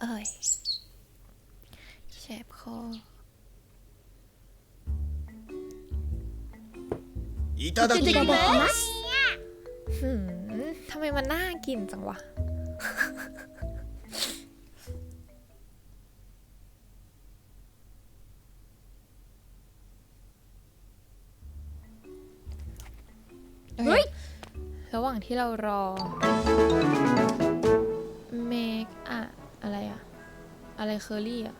เอ้ยแสบคอ いただきます หืมทำไมมันน่ากินจังวะ เฮ้ย ระหว่างที่เรารอ อะไรเคอรี่อะ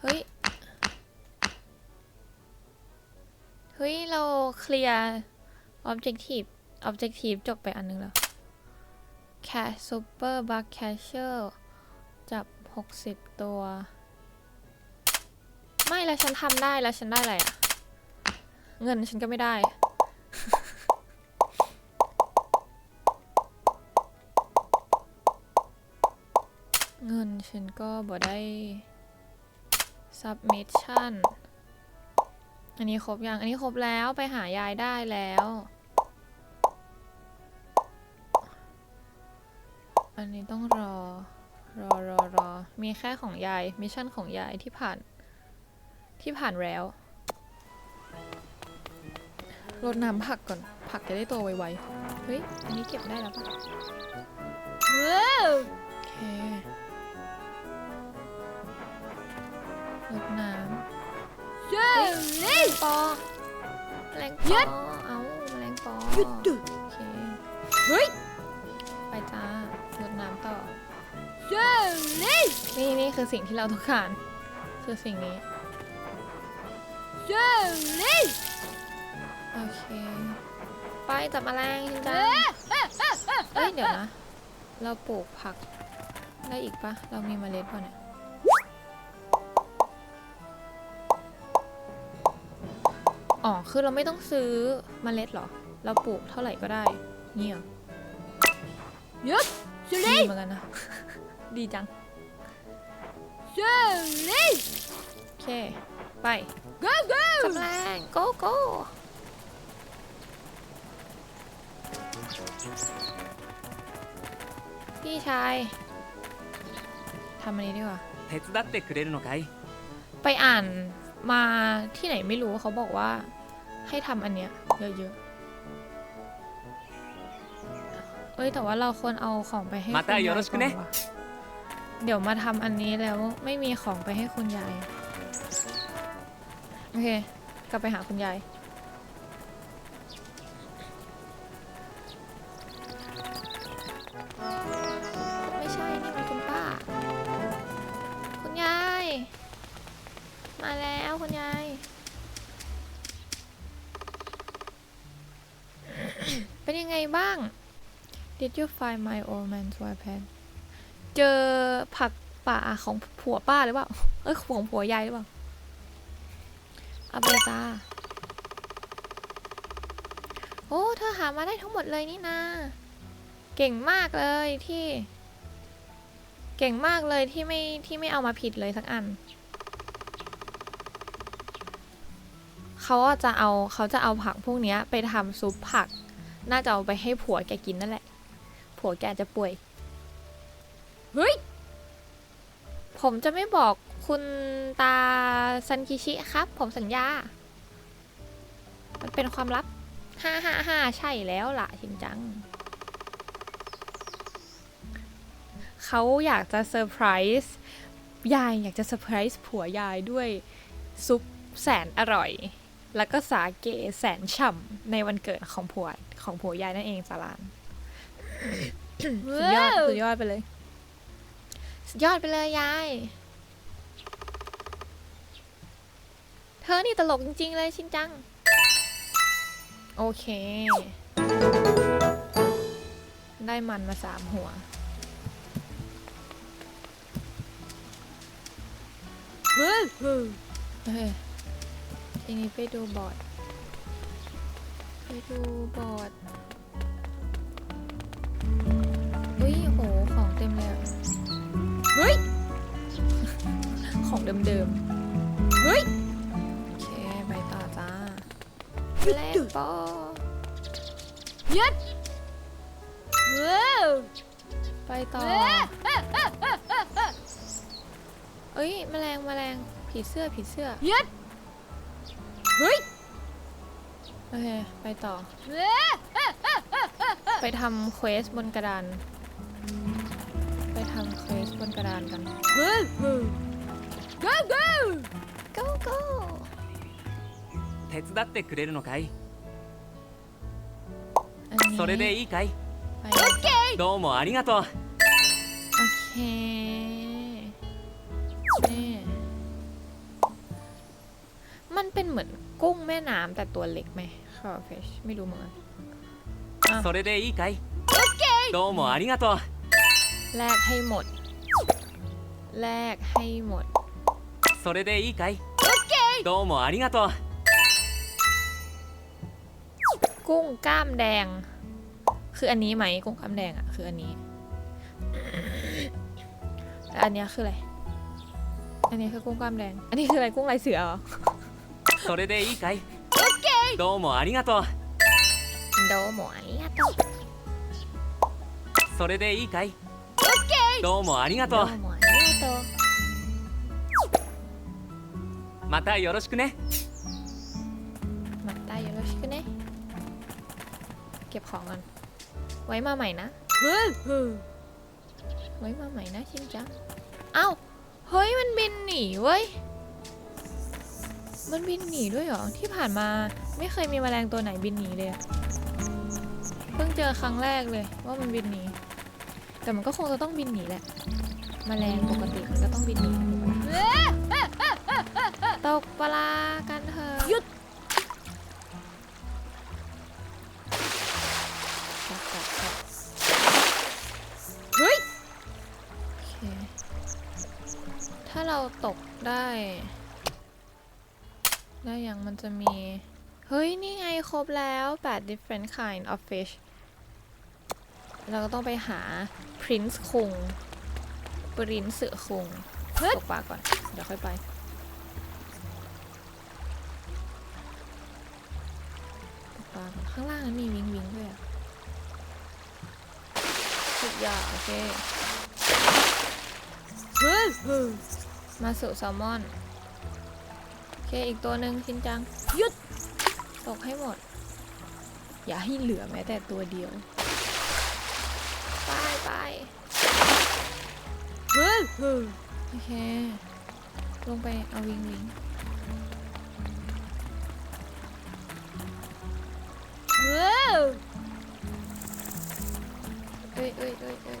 เฮ้ย เฮ้ย เราเคลียร์ objective objective จบไปอันนึงแล้ว cash super bug catcher จับ 60 ตัว ไม่แล้วฉันทำได้แล้วฉันได้อะไรอะเงินฉันก็ไม่ได้ เงิน ฉันก็บ่ได้ submission อันนี้ครบยัง อันนี้ครบแล้วไปหายายได้แล้ว อันนี้ต้องรอ รอรอรอ มีแค่ของยาย มิชชั่นของยายที่ผ่าน ที่ผ่านแล้วรดน้ำผักก่อน ผักจะได้โตไวๆ เฮ้ย อันนี้เก็บได้แล้วปะว้าโอเค รดน้ำเฮ้ยแมลงปอแมลงปอเอาแมลงปอโอเคเฮ้ยไปจ้ารดน้ำต่อนี่นี่คือสิ่งที่เราต้องการคือสิ่งนี้โอเค ไปจับแมลงจริงจังเอ้ยเดี๋ยวนะ เราปลูกผักได้อีกปะเรามีเมล็ดป่ะเนี่ย อ๋อ คือเราไม่ต้องซื้อเมล็ดเหรอ เราปลูกเท่าไหร่ก็ได้เงี้ยยึดดีเหมือนกันนะ ดีจัง โอเค ไป go go จับแรง go go พี่ชาย ทำอันนี้ดีกว่า 手伝ってくれるのかい ไปอ่าน มาที่ไหนไม่รู้เขาบอกว่าให้ทำอันเนี้ยเยอะๆ เอ้ยแต่ว่าเราควรเอาของไปให้คุณยายก่อนว่ะเดี๋ยวมาทำอันนี้แล้วไม่มีของไปให้คุณยาย โอเค กลับไปหาคุณยาย Did you find my old man's weapon เจอผักป่าของผัวป้าหรือเปล่า เอ้ยของผัวยายหรือเปล่าอาไปจ้าโอ้ เธอหามาได้ทั้งหมดเลยนี่นา เก่งมากเลยที่ เก่งมากเลยที่ไม่ที่ไม่เอามาผิดเลยสักอัน เขาจะเอาเขาจะเอาผักพวกนี้ไปทำซุปผัก น่าจะเอาไปให้ผัวแกกินนั่นแหละ ผัวแกจะป่วย เฮ้ย ผมจะไม่บอกคุณตาซันคิชิครับ ผมสัญญา มันเป็นความลับฮ่าฮ่าฮ่าใช่แล้วล่ะจริงจัง เขาอยากจะเซอร์ไพรส์ยายอยากจะเซอร์ไพรส์ผัวยายด้วยซุปแสนอร่อย แล้วก็สาเกแสนฉ่ำในวันเกิดของผัวของผัวยายนั่นเองสาราน สุดยอดสุดยอดไปเลย สุดยอดไปเลยยาย เธอนี่ตลกจริง ๆ เลยชินจัง โอเค ได้มันมาสามหัวเฮ้ยทีนี้ไปดูบอร์ด ไปดูบอร์ด เต็มเลยอะเฮ้ย ของเดิมๆ เฮ้ย โอเค ไปต่อจ้าแลกปอยึดไปต่อ เอ้ย แมลงแมลงผีเสื้อผีเสื้อยึดเฮ้ย โอเค ไปต่อ ไปทำเควสบนกระดานไปทำเควส บนกระดานกัน เฮ้ยเฮ้ย go go go go 手伝ってくれるのかい อันนี้ それでいいかい ไป どうもありがとう โอเคนี่มันเป็นเหมือนกุ้งแม่น้ำแต่ตัวเล็กไหม crawfish ไม่รู้เหมือนกัน あそれでいいかいどうもありがとう แลกให้หมด แลกให้หมด それでいいかいどうもありがとう กุ้งกล้ามแดง คืออันนี้ไหมกุ้งกล้ามแดงอะคืออันนี้แล้วอันเนี้ยคืออะไร อันนี้คือกุ้งกล้ามแดง อันนี้คืออะไรกุ้งลายเสือเหรอ それでいいかいどうもありがとう โดโมอาริยาโต それでいいかいどうもありが โด とう โมอาริยาโต またよろしくね มาตายโยโรชิคุเนะเก็บของก่อนไว้มาใหม่นะ เฮ้ยเฮ้ย ไว้มาใหม่นะชินจัง เอ้า เฮ้ย มันบินหนีเว้ย มันบินหนีด้วยเหรอ ที่ผ่านมาไม่เคยมีแมลงตัวไหนบินหนีเลยอะเพิ่งเจอครั้งแรกเลยว่ามันบินหนี แต่มันก็คงจะต้องบินหนีแหละ แมลงปกติมันก็ต้องบินหนีถูกปะตกปลากันเถอะหยุดจับจับจับเฮ้ยโอเคถ้าเราตกได้ ได้อย่างมันจะมี เฮ้ย นี่ไงครบแล้ว8 different kind of fish เราก็ต้องไปหา prince คุง prince คุงตกปลาก่อน เดี๋ยวค่อยไป ตกปลาก่อนข้างล่างนั้นมีวิงวิงด้วยอะสุดยอดโอเคเฮ้ยเฮ้ยมาสู่แซลมอน โอเค อีกตัวหนึ่งชินจังหยุด ตกให้หมด อย่าให้เหลือแม้แต่ตัวเดียว ไปไป เฮ้ยเฮ้ยโอเค ลงไปเอาวิงวิงเฮ้ยเอ้ยเอ้ยเอ้ยเอ้ย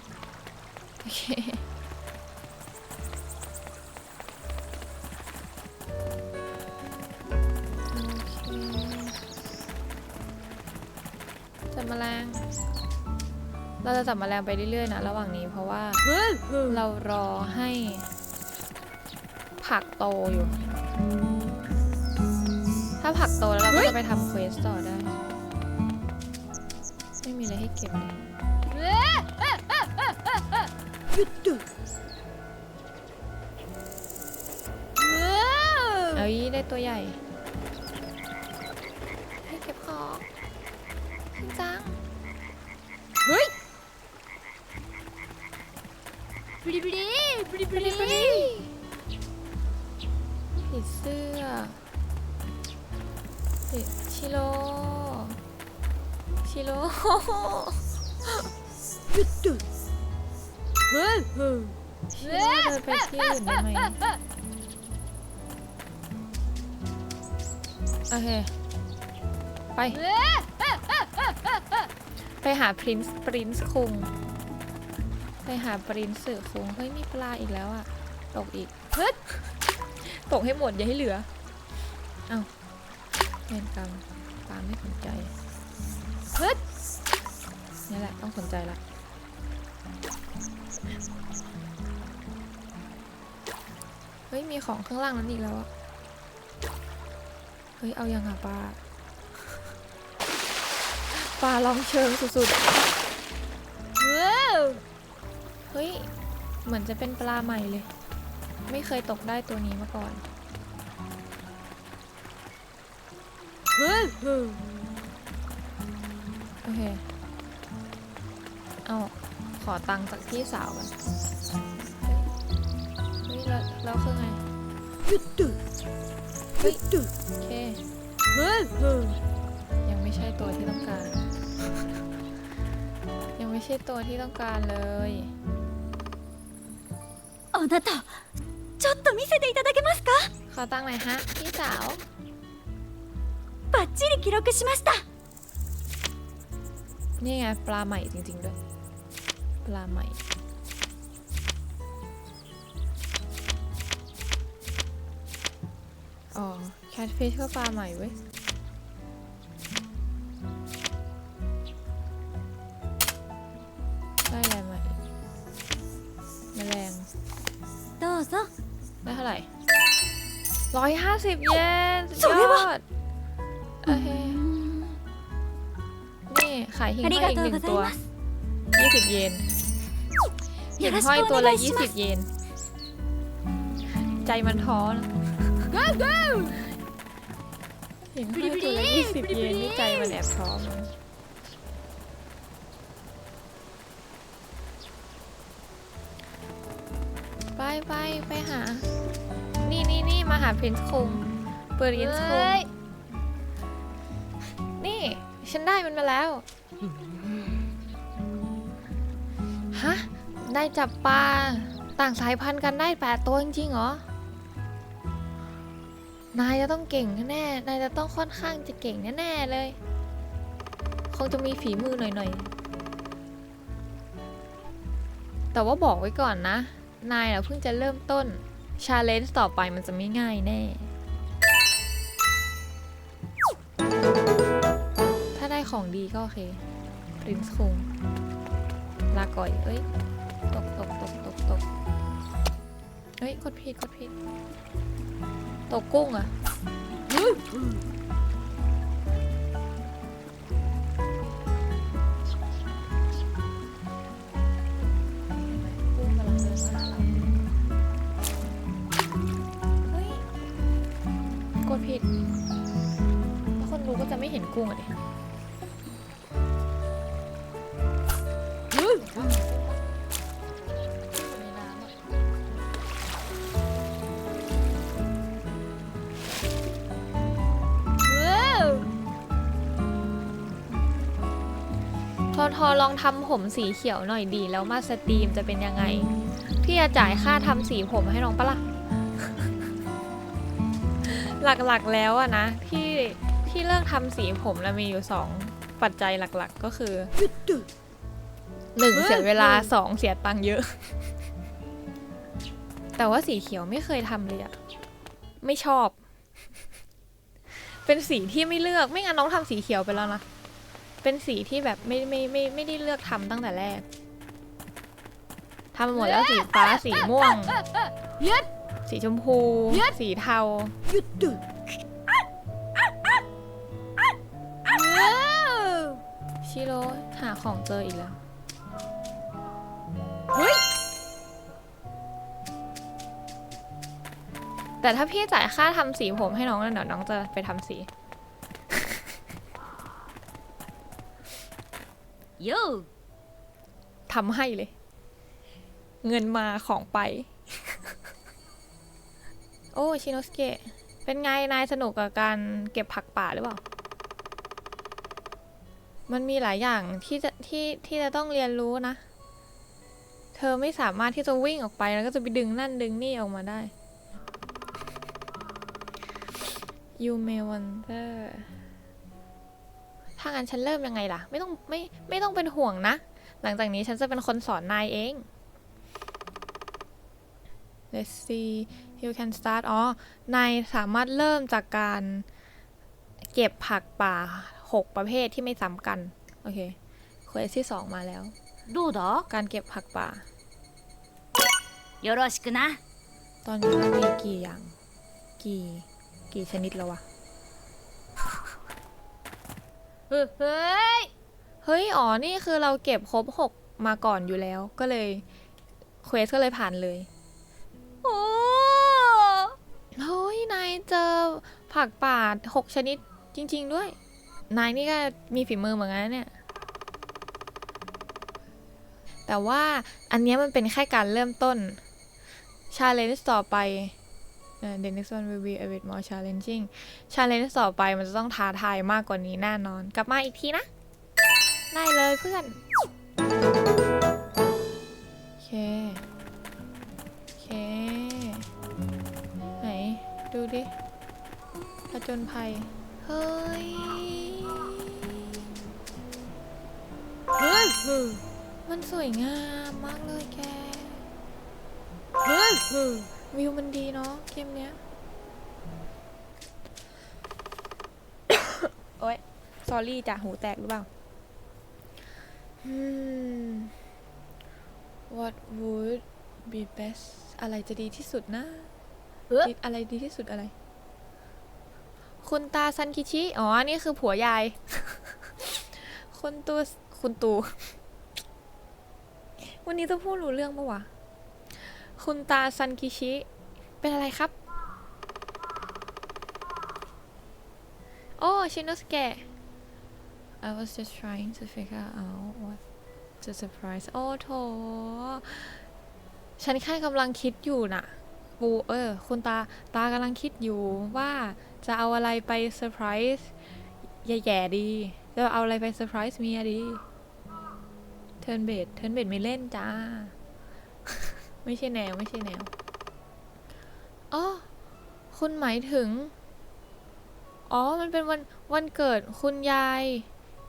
โอเค จะจับแมลงไปเรื่อยๆนะระหว่างนี้เพราะว่าเฮ้ยเฮ้ยเรารอให้ ผักโตอยู่ ถ้าผักโตแล้วเราก็จะไปทำเควสต่อได้ ไม่มีอะไรให้เก็บเลยหยุดหยุดเฮ้ยเอ้ยได้ตัวใหญ่ ที่อื่นได้ไหมโอเค ไป ไปหาพรินซ์ปรินซ์คุง ไปหาปรินซ์สื่อคุง เฮ้ย มีปลาอีกแล้วอะตกอีกเฮ้ยตกให้หมด อย่าให้เหลือ เอ้าเวรกรรมปลาไม่สนใจเฮ้ยนี่แหละ ต้องสนใจละ เฮ้ยมีของข้างล่างนั้นอีกแล้วอะเฮ้ยเอายังอะปลาปลาลองเชิงสุดๆเฮ้ยเฮ้ยเหมือนจะเป็นปลาใหม่เลย ไม่เคยตกได้ตัวนี้มาก่อนเฮ้ยเฮ้ยโอเคอเอาขอตังค์จากพี่สาวกันเฮ้ย แล้วแล้วคือไง ゆっと เฮ้ย と โอเค ふうふう ยังไม่ใช่ตัวที่ต้องการ ยังไม่ใช่ตัวที่ต้องการเลย あなたちょっと見せていただけますか ขอตังค์หน่อยฮะ พี่สาว バッチリ記録しました นี่ไงปลาใหม่จริงๆด้วย ปลาใหม่ อ๋อ แคทฟิชก็ปลาใหม่เว้ย ได้อะไรมาอีกแมลง どうぞ ได้เท่าไหร่ร้อยห้าสิบเยนสุด それ ย は อดโอเค นี่ขายหิ่ง あ ห้ り อย が อีก と ห う นึ่ง ござ ตั いうます ยี่สิบเยนหิ่ よ ง ろし ห้อย く ตัว お ละ 願いし ยี่ ま สิ す บเยน ใจมันท้อนะ ゴ go go เห็นเพื่อนตัวละยี่สิบเยนนี่ใจมันแอบพร้อมไปไปไปหา นี่นี่นี่มาหาเพนส์คงเปิดเพนส์คงนี่ ฉันได้มันมาแล้ว ฮะ ได้จับปลาต่างสายพันธุ์กันได้แปดตัวจริงๆเหรอ นายจะต้องเก่งแน่นายจะต้องค่อนข้างจะเก่งแน่ๆเลย คงจะมีฝีมือหน่อยๆ แต่ว่าบอกไว้ก่อนนะ นายนะเพิ่งจะเริ่มต้น ชาเลนจ์ต่อไปมันจะไม่ง่ายแน่ ถ้าได้ของดีก็โอเค ปรินซ์คุงลาก่อย เอ้ย ตกตกตกตกตกเอ้ย กดผิดกดผิด ตกกุ้งอะกุ้งกำลังเดินมาหาเราเฮ้ยกดผิดแล้วคนดูก็จะไม่เห็นกุ้งอะดิ ทอลองทำผมสีเขียวหน่อยดีแล้วมาสตรีมจะเป็นยังไง พี่จะจ่ายค่าทำสีผมให้น้องปะละ่ะ หลักๆแล้วอะนะที่ที่เลิกทำสีผมแล้วมีอยู่สองปัจจัยหลักๆก็คือหนึ่งเสียเวลาสองเสียตังค์เยอะ แต่ว่าสีเขียวไม่เคยทำเลยอะไม่ชอบ เป็นสีที่ไม่เลือกไม่งั้นน้องทำสีเขียวไปแล้วนะ เป็นสีที่แบบไม่ไม่ไม่ไม่ได้เลือกทำตั้งแต่แรกทำหมดแล้วสีฟ้าสีม่วงสีชมพู สีเทา หยุดดชิโร่หาของเจออีกแล้วแต่ถ้าพี่จ่ายค่าทำสีผมให้น้องเดี๋ยวน้องจะไปทำสี およทำให้เลย เงินมาของไป โอ้ชิโนสเกะเป็นไง นายสนุกกับการเก็บผักป่าหรือเปล่า มันมีหลายอย่างที่จะที่ที่จะต้องเรียนรู้นะ เธอไม่สามารถที่จะวิ่งออกไปแล้วก็จะไปดึงนั่นดึงนี่ออกมาได้ You may wonder ถ้างั้นฉันเริ่มยังไงล่ะ ไม่ต้องไม่ไม่ต้องเป็นห่วงนะ หลังจากนี้ฉันจะเป็นคนสอนนายเอง Let's see you can start อ๋อ นายสามารถเริ่มจากการเก็บผักป่า 6 ประเภทที่ไม่ซ้ำกัน โอเคเควสที่ 2 มาแล้ว どうだ การเก็บผักป่า よろしくな ตอนนี้มันมีกี่อย่าง กี่ กี่ชนิดแล้ววะ เฮ้ย เฮ้ย อ๋อ นี่คือเราเก็บครบหกมาก่อนอยู่แล้ว ก็เลยเควสก็เลยผ่านเลย โอ้เฮ้ย นายเจอผักป่าหกชนิดจริง ๆด้วย นายนี่ก็มีฝีมือเหมือนกันเนี่ย แต่ว่าอันนี้มันเป็นแค่การเริ่มต้น ชาเลนจ์ต่อไป the next one will be a bit more challenging challenge ต่อไปมันจะต้องท้าทายมากกว่านี้แน่นอน กลับมาอีกทีนะ ได้เลยเพื่อน โอเค โอเค ไหน ดูดิผจญภัย เฮ้ย เฮ้ย มันสวยงามมากเลยแก เฮ้ย วิวมันดีเนาะเกมเนี้ย โอ๊ยสอรี่จ้ะหูแตกหรือเปล่าอืม what would be best อะไรจะดีที่สุดนะเอ๊ะดีอะไรดีที่สุดอะไร คุณตาซันคิชิ อ๋อ นี่คือผัวยาย คุณตู คุณตู วันนี้จะพูดรู้เรื่องปะวะ คุณตาซันคิชิ เป็นอะไรครับ โอ้ชินโนสเกะ I was just trying to figure out what to surprise โอ้โถ ฉันแค่กำลังคิดอยู่น่ะ ปูเออ คุณตา ตากำลังคิดอยู่ว่าจะเอาอะไรไปเซอร์ไพรส์แย่ๆดี จะเอาอะไรไปเซอร์ไพรส์เมียดี เทิร์นเบดเทิร์นเบดไม่เล่นจ้า ไม่ใช่แนวไม่ใช่แนวอ๋อคุณหมายถึง อ๋อ มันเป็นวันวันเกิดคุณยาย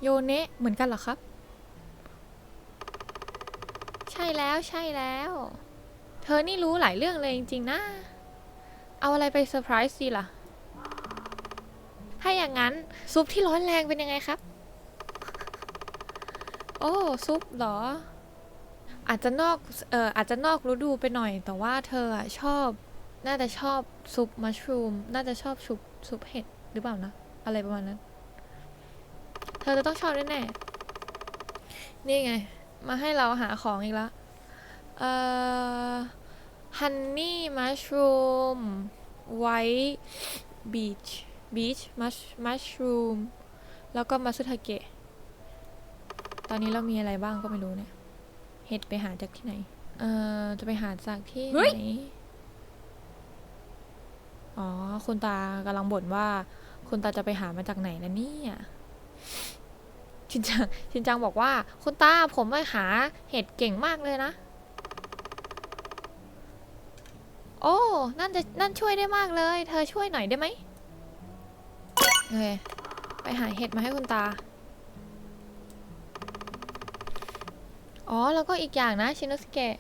โยเนะเหมือนกันเหรอครับ ใช่แล้วใช่แล้ว เธอนี่รู้หลายเรื่องเลยจริงๆนะ เอาอะไรไปเซอร์ไพรส์ดีล่ะ ถ้าอย่างนั้นซุปที่ร้อนแรงเป็นยังไงครับ โอ้ ซุปเหรอ อาจจะนอกเอ่ออาจจะนอกฤดูไปหน่อย แต่ว่าเธออะชอบ น่าจะชอบซุปมัชรูม น่าจะชอบซุปซุปเห็ดหรือเปล่านะ อะไรประมาณนั้น เธอจะต้องชอบแน่ๆนี่ไง มาให้เราหาของอีกแล้วเอ่อฮันนี่มัชรูมไวท์บีชบีชมัชมัชรูมแล้วก็มาซุทาเกะ ตอนนี้เรามีอะไรบ้างก็ไม่รู้เนี่ย เห็ดไปหาจากที่ไหน เอ่อ จะไปหาจากที่เฮ้ไหนยอ๋อ คุณตากำลังบ่นว่า คุณตาจะไปหามาจากไหนนะเนี่ยชินจังชินจังบอกว่า คุณตาผมไปหาเห็ดเก่งมากเลยนะ โอ้ นั่นจะนั่นช่วยได้มากเลย เธอช่วยหน่อยได้ไหมโอเคไปหาเห็ดมาให้คุณตา อ๋อ แล้วก็อีกอย่างนะ ชินโนสเกะ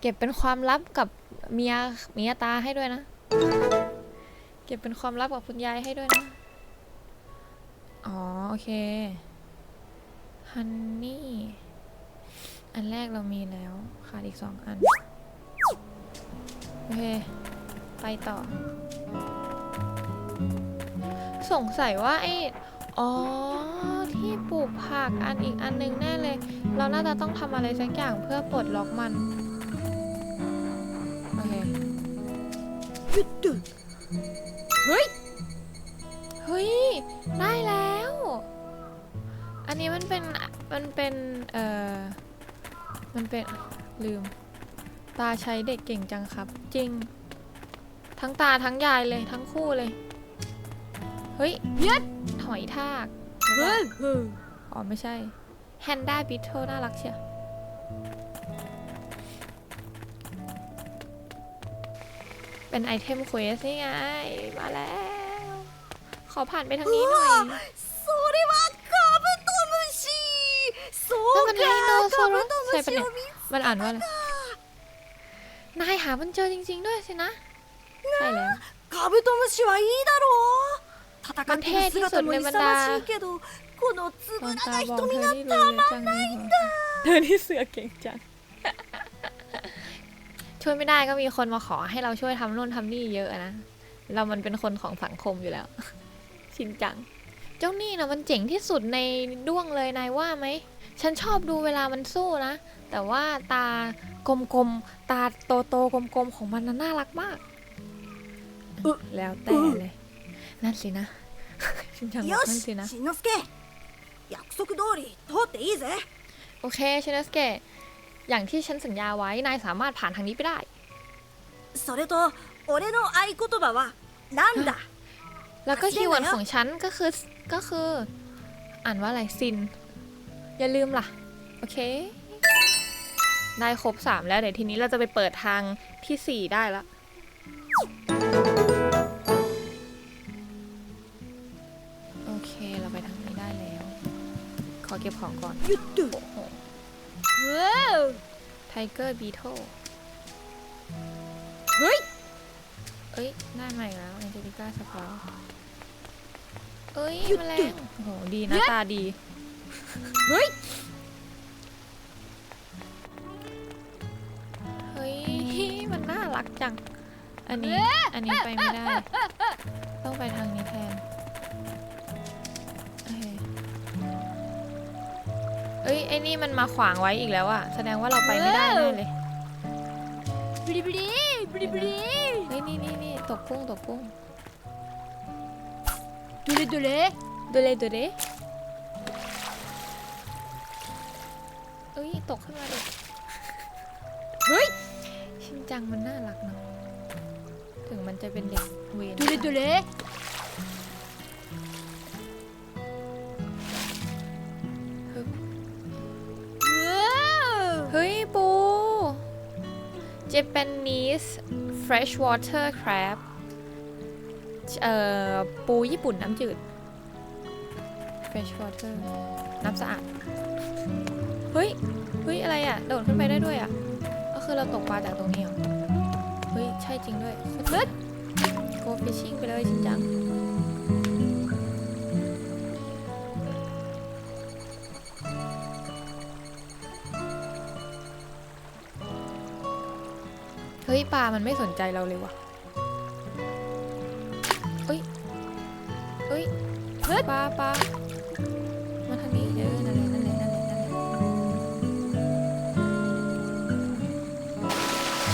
เก็บเป็นความลับกับเมียเมียตาให้ด้วยนะ เก็บเป็นความลับกับคุณยายให้ด้วยนะ อ๋อ โอเค ฮันนี่ อันแรกเรามีแล้ว ขาดอีกสองอัน โอเค ไปต่อ สงสัยว่าไอ อ๋อ ที่ปลูกผักอันอีกอันนึงแน่เลย เราน่าจะต้องทำอะไรสักอย่างเพื่อปลดล็อกมัน โอเคเฮ้ย เฮ้ย ได้แล้ว อันนี้มันเป็น มันเป็น เอ่อ มันเป็น ลืม ตาใช้เด็กเก่งจังครับ จริง ทั้งตาทั้งยายเลยทั้งคู่เลย เฮ้ยยัด อยทากอเปล่าอ๋อ ไม่ใช่แฮนด้าบิทเทลน่ารักเชียวเป็นไอเทมเควสนี่ไง มาแล้ว ขอผ่านไปทางนี้หน่อยโซดิวะคาบุโตมุชิโซกะคาบุโตมุชิมันอ่านว่าอะไร นายหามันเจอจริง ๆ ด้วยสินะ ใช่แล้วคาบุโตมุชิวะอีดารอ มันเท่ที่สุดในบรรดาคนตาบอดเธอที่เลยจังเลยเธอที่เสืเก่งจัง ช่วยไม่ได้ก็มีคนมาขอให้เราช่วยทำนู่นทำนี่เยอะนะ เรามันเป็นคนของสังคมอยู่แล้ว ชินจัง เจ้านี่นะมันเจ๋งที่สุดในด้วงเลยนายว่าไหม ฉันชอบดูเวลามันสู้นะ แต่ว่าตากลมๆ ตาโตๆ กลมๆ ของมันน่ารักมาก แล้วแต่เลย นั่นสินะ ชินจังบ よ อกนั่น し สินะ しんのすけ約束通り通っていいぜ โอเคชินสเกะ อย่างที่ฉันสัญญาไว้ นายสามารถผ่านทางนี้ไปได้ それと俺の合言葉はなんだ แล้วก็คีย์เวิร์ดของฉันก็คือก็คือ อ่านว่าอะไรซิน อย่าลืมล่ะ โอเค ได้ครบ 3 แล้ว เดี๋ยวทีนี้เราจะไปเปิดทางทีสี่4 ได้แล้ว เก็บของก่อนหยุดดึกว้าไทเกอร์บีโทเฮ้ย เอ้ยได้ใหม่แล้วแองเจลิก้าสปอร์เอ้ยแมลงโอ้โห ดีหน้าตาดี เฮ้ย เฮ้ย มันน่ารักจัง อันนี้ อันนี้ไปไม่ได้ ฮ้ยไอ้นี่มันมาขวางไว้อีกแล้วอะแสดงว่าเราไปไม่ได้แน่เลยบลิบลิบลิบลิเฮ้ยนี่นี่นี่ตกกุ้งตกกุ้งดูเลดูเลดูเลดูเลเฮ้ยตกขึ้นมาเลยเฮ้ยชินจังมันน่ารักเนาะถึงมันจะเป็นเด็กเวรดูเลดูเล Japanese freshwater crab เอ่อ ปูญี่ปุ่นน้ำจืด freshwater น้ำสะอาด เฮ้ย เฮ้ย อะไรอะ โดดขึ้นไปได้ด้วยอะ ก็คือเราตกปลาจากตรงนี้เหรอ เฮ้ย ใช่จริงด้วยเฮ้ย go fishing ไปเลยจริงจัง ฮ้ยปลามันไม่สนใจเราเลยว่ะเฮ้ยเฮ้ยเฮ้ยปลาปลามาทางนี้เออนั่นแหละนั่นแหละนั่นแหละนั่นแหละ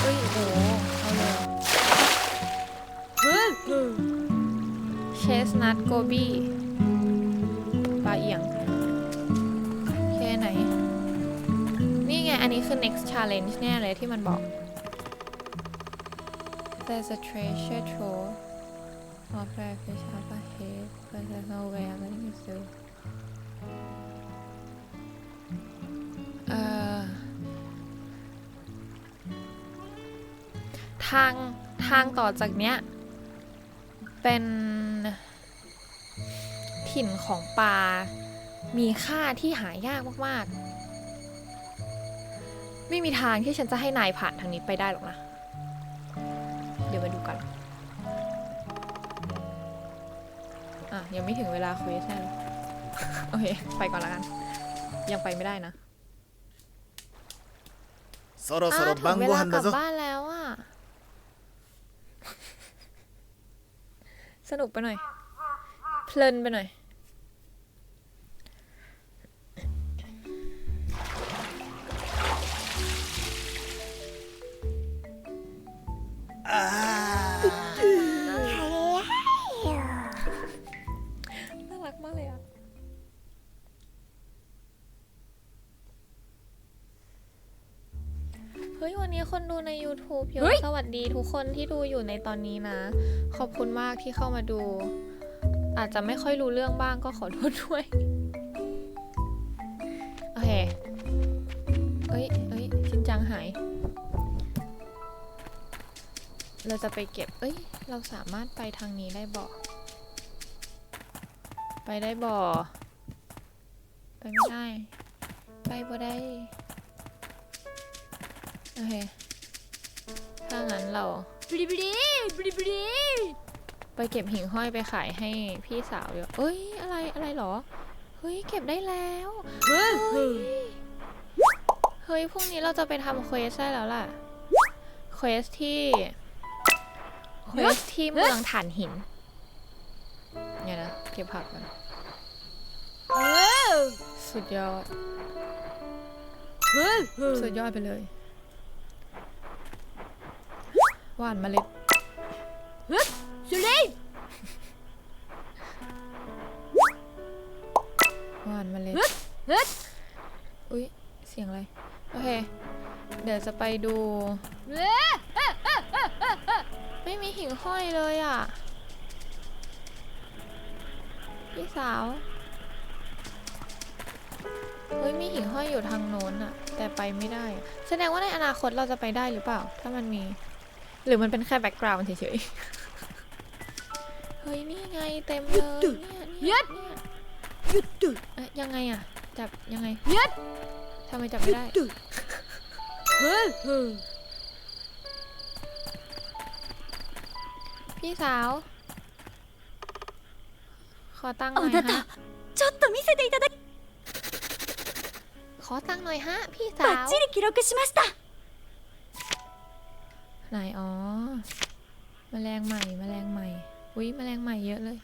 เฮ้ยโอ้โหเอาเลยเชสนัทโกบี้ปลาเอียงแค่ไหน นี่ไง อันนี้คือ next challenge แน่เลยที่มันบอก There's a treasure trove of rare fish up ahead but there's no way I'm letting you through เอ่อทางทางต่อจากเนี้ย เป็นถิ่นของปลา มีค่าที่หายากมาก ๆ ไม่มีทางที่ฉันจะให้นายผ่านทางนี้ไปได้หรอกนะ ดี๋ยวมาดูกัน อ่ะ ยังไม่ถึงเวลาคุยแน่เลย โอเค ไปก่อนละกัน ยังไปไม่ได้นะ そろそ อ้าว ろ ถึง 晩 เว ご ลา 飯 กลั だ บ ぞ บ้านแล้วอ่ะ สนุกไปหน่อย เพลินไปหน่อย น่ารักมากเลยอะ เฮ้ย วันนี้คนดูใน YouTube เยเฮ้อะยสวัสดีทุกคนที่ดูอยู่ในตอนนี้นะ ขอบคุณมากที่เข้ามาดู อาจจะไม่ค่อยรู้เรื่องบ้างก็ขอโทษด้วย โอเค เราจะไปเก็บ เอ้ย เราสามารถไปทางนี้ได้บ่ไปได้บ่ไปไม่ได้ ไปบ่ได้ โอเค ถ้างั้นเราบลิบลิบลิไปเก็บหิ่งห้อยไปขายให้พี่สาวเดี๋ยวเอ้ย อะไรอะไรหรอ เฮ้ย เก็บได้แล้ว เฮ้ย เฮ้ย พรุ่งนี้เราจะไปทำเควสได้แล้วล่ะ เควสที่ เควสที่เมืองถ่านหิน เนี่ยนะเก็บผักกันสุดยอด สุดยอดไปเลยหวานเมล็ดそれหวานเมล็ดเฮ้ยอุ้ยเสียงอะไร โอเค เดี๋ยวจะไปดู ไม่มีหิ่งห้อยเลยอะ่ะ พี่สาว เฮ้ยมีหิ่งห้อยอยู่ทางโน้นอะ่ะ แต่ไปไม่ได้ แสดงว่าในอนาคตเราจะไปได้หรือเปล่า ถ้ามันมี หรือมันเป็นแค่แบ็กกราวน์เฉยๆ เฮ้ยนี่ไงเต็มเลยเนี่ยเนี่ยยุดดึกเอ๊ะยังไงอะจับยังไงยัดทำไมจับไม่ได้พี่สาว ขอตังค์หน่ あ อย な ฮะ たちょっと見せていただき ขอตังค์หน่อยฮะ พี่สา バ ว ッチリ記録しました ไหนอ๋อ แมลงใหม่ แมลงใหม่ อุ้ยแมลงใหม่เยอะเลย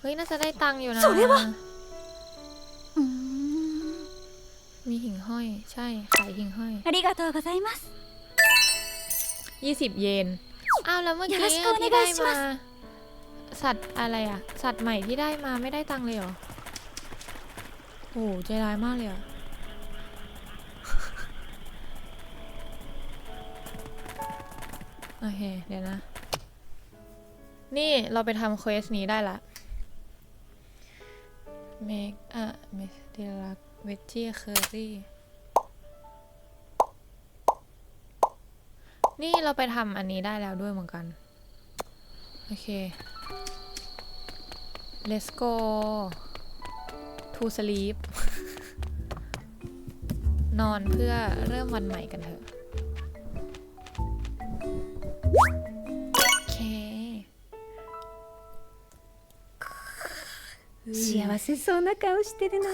เฮ้ย น่าจะได้ตังค์อยู่นะ それはうーん มีหิ่งห้อย ใช่ ขายหิ่งห้อย ありがとうございます 20 เยน อ้าวแล้วเมื่อกี้ที่ได้มา สัตว์อะไรอะสัตว์ใหม่ที่ได้มาไม่ได้ตังค์เลยเหรอโอ้ใจร้ายมากเลยอะโอเค เดี๋ยวนะ นี่เราไปทำเควสนี้ได้ละ make a mistake with curry นี่เราไปทำอันนี้ได้แล้วด้วยเหมือนกัน โอเค let's go to sleep นอนเพื่อเริ่มวันใหม่กันเถอะ โอเค 幸せそうな顔してるな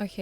โอเค